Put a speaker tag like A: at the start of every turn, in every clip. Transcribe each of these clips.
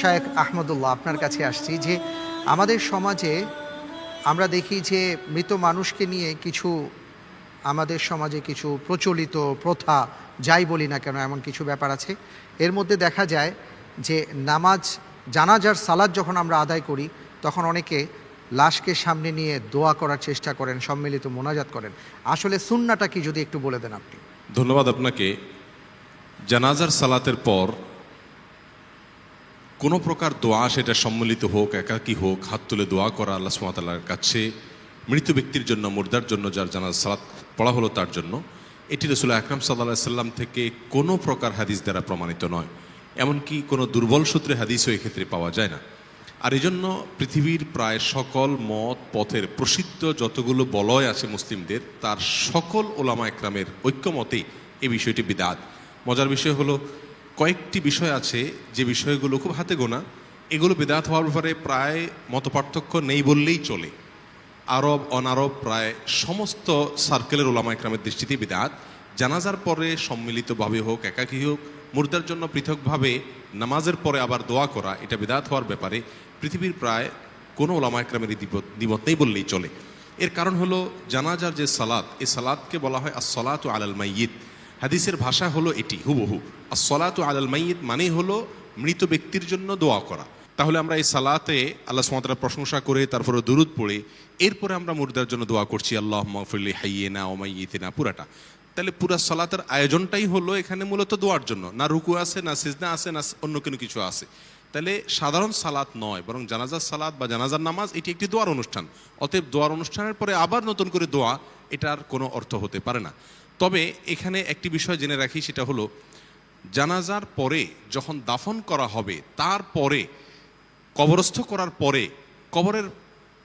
A: শায়েখ আহমদুল্লাহ আপনার কাছে আসছি যে আমাদের সমাজে আমরা দেখি যে মৃত মানুষকে নিয়ে কিছু আমাদের সমাজে কিছু প্রচলিত প্রথা যাই বলি না কেন এমন কিছু ব্যাপার আছে। এর মধ্যে দেখা যায় যে নামাজ, জানাজার সালাদ যখন আমরা আদায় করি, তখন অনেকে লাশকে সামনে নিয়ে দোয়া করার চেষ্টা করেন, সম্মিলিত মোনাজাত করেন। আসলে সুন্নাটা কি যদি একটু বলে দেন আপনি?
B: ধন্যবাদ আপনাকে। জানাজার সালাতের পর কোনো প্রকার দোয়া সেটা সম্মিলিত হোক, একাকী হোক, হাত তুলে দোয়া করা আল্লাহ সুমাতাল্লার কাছে, মৃত ব্যক্তির জন্য, মুর্দার জন্য, যার জানাজ সালাত পড়া হলো তার জন্য, এটি রসুল আকরাম সাল্লাহ সাল্লাম থেকে কোনো প্রকার হাদিস দ্বারা প্রমাণিত নয়। এমনকি কোনো দুর্বল সূত্রে হাদিসও এক্ষেত্রে পাওয়া যায় না। আর এই জন্য পৃথিবীর প্রায় সকল মত, পথের প্রসিদ্ধ যতগুলো বলয় আছে মুসলিমদের, তার সকল ওলামা একরামের ঐক্যমতেই এই বিষয়টি বিদাত। মজার বিষয় হলো কয়েকটি বিষয় আছে যে বিষয়গুলো খুব হাতে গোনা। এগুলো বেদাত হওয়ার ব্যাপারে প্রায় মতপার্থক্য নেই বললেই চলে। আরব, অনারব প্রায় সমস্ত সার্কেলের ওলামা একরামের দৃষ্টিতে বিদাত। জানাজার পরে সম্মিলিতভাবে হোক, একাকী হোক, মুর্দার জন্য পৃথকভাবে নামাজের পরে আবার দোয়া করা, এটা বিদাত হওয়ার ব্যাপারে পৃথিবীর প্রায় কোনো ওলামা একরামের দ্বিমত নেই বললেই চলে। এর কারণ হলো, জানাজার যে সালাদ এই সালাদকে বলা হয় আর সলাত আলাল মাইয়িদ হাদিসের ভাষা হলো এটি, হুবহু। আর সলাত আলাল মাইয়িদ মানেই হলো মৃত ব্যক্তির জন্য দোয়া করা। তাহলে আমরা এই সালাতে আল্লাহ সুমাতার প্রশংসা করে, তারপরে দুরুদ পড়ে, এরপরে আমরা মুর্দার জন্য দোয়া করছি আল্লাহ মফলি হাইয়ে না ওমাইয়েতে না পুরাটা। তাহলে পুরা সালাতের আয়োজনটাই হলো এখানে মূলত দোয়ার জন্য। না রুকু আছে, না সিজনা আছে, না অন্য কোনো কিছু আছে। তাহলে সাধারণ সালাত নয়, বরং জানাজার সালাত বা জানাজার নামাজ এটি একটি দোয়ার অনুষ্ঠান। অতএব দোয়ার অনুষ্ঠানের পরে আবার নতুন করে দোয়া, এটার কোনো অর্থ হতে পারে না। তবে এখানে একটি বিষয় জেনে রাখি সেটা হলো জানাজার পরে যখন দাফন করা হবে তারপরে কবরস্থ করার পরে কবরের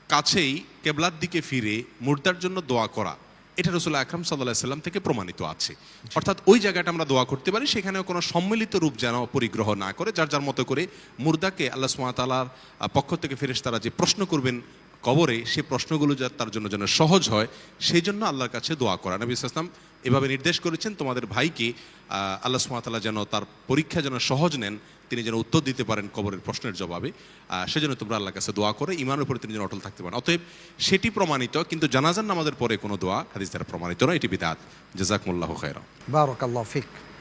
B: কাছেই কেবলার দিকে ফিরে মুর্দার জন্য দোয়া করা এটা রসুল আকরাম সাল্লাহ সাল্লাম থেকে প্রমাণিত আছে। অর্থাৎ ওই জায়গাটা আমরা দোয়া করতে পারি সেখানেও কোনো সম্মিলিত রূপ যেন পরিগ্রহ না করে যার যার মতো করে মুর্দাকে আল্লাহ সুমাতালার পক্ষ থেকে ফেরেস তারা যে প্রশ্ন করবেন কবরে সে প্রশ্নগুলো যা তার জন্য যেন সহজ হয় সেই জন্য আল্লাহর কাছে দোয়া করা। নবী ইসলাম এভাবে নির্দেশ করেছেন, তোমাদের ভাইকে আল্লাহ সুমাতালা যেন তার পরীক্ষা যেন সহজ নেন, তিনি যেন উত্তর দিতে পারেন কবরের প্রশ্নের জবাবে। সেজন্য তোমরা আল্লাহর কাছে দোয়া করে ইমানের উপরে তিনি যেন অটল থাকতে পারেন। অতএব সেটি প্রমাণিত, কিন্তু জানাজান আমাদের পরে কোনো দোয়া হাদিস দ্বারা প্রমাণিত নয়, এটি বিদাত। জাজাকমুল্লাহ খায়রা
A: বারকাল্লাহ ফিক।